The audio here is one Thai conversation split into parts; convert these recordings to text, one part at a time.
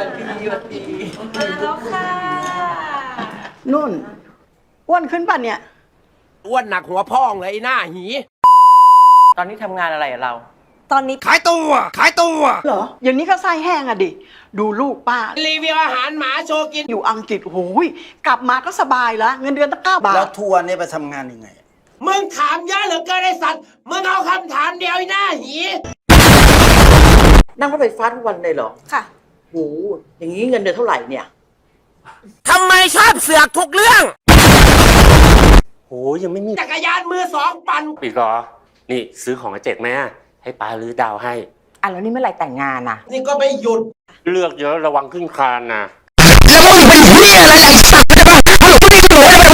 วัสดีสวัสดีมาแล้วค่ะนุ่นอ้วนขึ้นป่ะเนี่ย อ้วนหนักหัวพ่องเลยไอ้หน้าหี ตอนนี้ทำงานอะไรอะเรา ตอนนี้ขายตัว ขายตัว เหรออย่างนี้ก็ไส้แห้งอะดิ ดูลูกป้า รีวิวอาหารหมาโชว์กิน อยู่อังกฤษโอ้ยกลับมาก็สบายแล้วเงินเดือนตั้งเก้าบาแล้วททัวร์เนี่ยไปทำงานยังไง มึงถามเยอะเหลือเกินไอ้สัตว์ มึงเอาคำถามเดียวไอ้หน้าหี นั่งรถไฟฟ้าทุกวันเลยเหรอ ค่ะ โหอย่างนี้เงินเดือนเท่าไหร่เนี่ย ทำไมชอบเสือกทุกเรื่อง โหยังไม่มีจักรยานมือสองปั่นปีกเหรอ นี่ซื้อของอาเจกแม่ให้ป้าลื้อดาวให้ อะแล้วนี่เมื่อไหร่แต่งงานอะ นี่ก็ไม่หยุด เลือกเยอะระวังขึ้นคานนะ แล้วอย่างนี้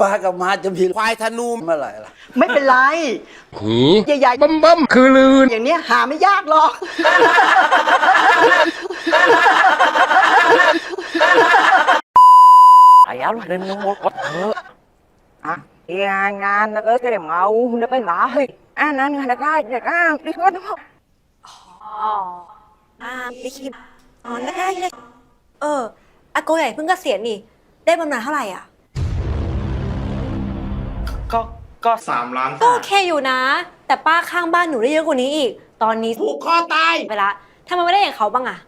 ป้ากับม้าจะมีควายธนูเมื่อไหร่ล่ะ ไม่เป็นไรใหญ่ๆบัมบัมคือลืน อย่างเนี้ยหาไม่ยากหรอกไอ้เอาล่ะเดินน้องมดรถเถอะอะงานงานนะเออจะได้เมาเดี๋ยวไปหมาเฮ้ยอะนั้นงานได้ได้อะดิฉันอ๋ออ่าไม่คิดอ๋อได้เลยเอออาโกใหญ่เพิ่งเกษียณนี่ได้บำนาญเท่าไหร่อะ ก็ก็สามล้านก็โอเคอยู่นะ แต่ป้าข้างบ้านหนูได้เยอะกว่านี้อีก ตอนนี้ผูกคอตายไปละทำไมไม่ได้อย่างเขาบ้างอะ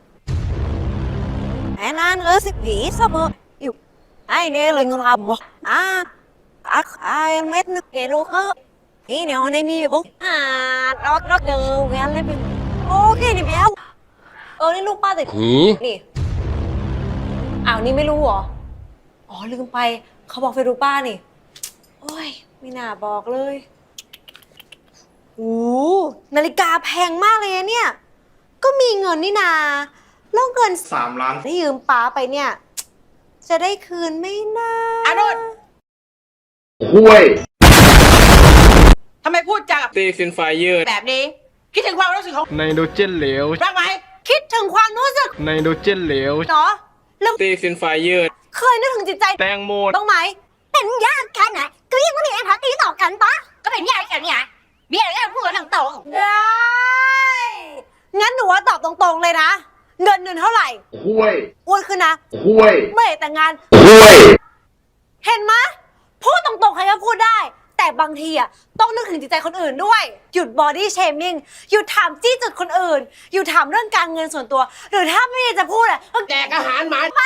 ไอ้นั่นเออสิผีสมออยู่ไอ้เนี่ยเลยงงบอะอะไอ้เม็ดนึกเกลูกเออนี่เนี่ยในมีบุ๊กอ่ารถรถเดินงานเลยเป็นโอเคนี่เบี้ยวเออนี่ลูกป้าติดนี่อ้าวนี่ไม่รู้เหรออ๋อลืมไปเขาบอกเฟซบุ๊กป้านี่ โอ้ยไม่น่าบอกเลยโอ้นาฬิกาแพงมากเลยนะเนี่ย ก็มีเงินนี่นาแล้วเงินสามล้านที่ยืมป้าไปเนี่ย จะได้คืนไหม่นะอานุนทำไมพูดจากับเตซินไฟเยอร์แบบนี้ คิดถึงความรู้สึกของไนโตรเจนเหลวบ้างไหมคิดถึงความรู้สึกไนโตรเจนเหลวเนาะแล้วเตซินไฟเยอร์เคยนึกถึงจิตใจแตงโมบ้างไหมเป็นญาติกันนะ ก็ยังไม่มีอะไรพักตีต่อกันปะก็เป็นญาติกันไงมีอะไรกันพูดกันตรงได้งั้นหนูว่าตอบตรงๆเลยนะ เงินเดือนเท่าไหร่คุยอ้วนขึ้นนะคุยเมื่อไหร่แต่งงานเห็นไหมยพูดตรงๆใครก็พูดได้ แต่บางทีอะต้องนึกถึงจิตใจคนอื่นด้วย หยุดบอดี้เชมิ่งหยุดถามจี้จุดคนอื่น หยุดถามเรื่องการเงินส่วนตัว หรือถ้าไม่ได้จะพูดอะก็แจกอาหารหมาไป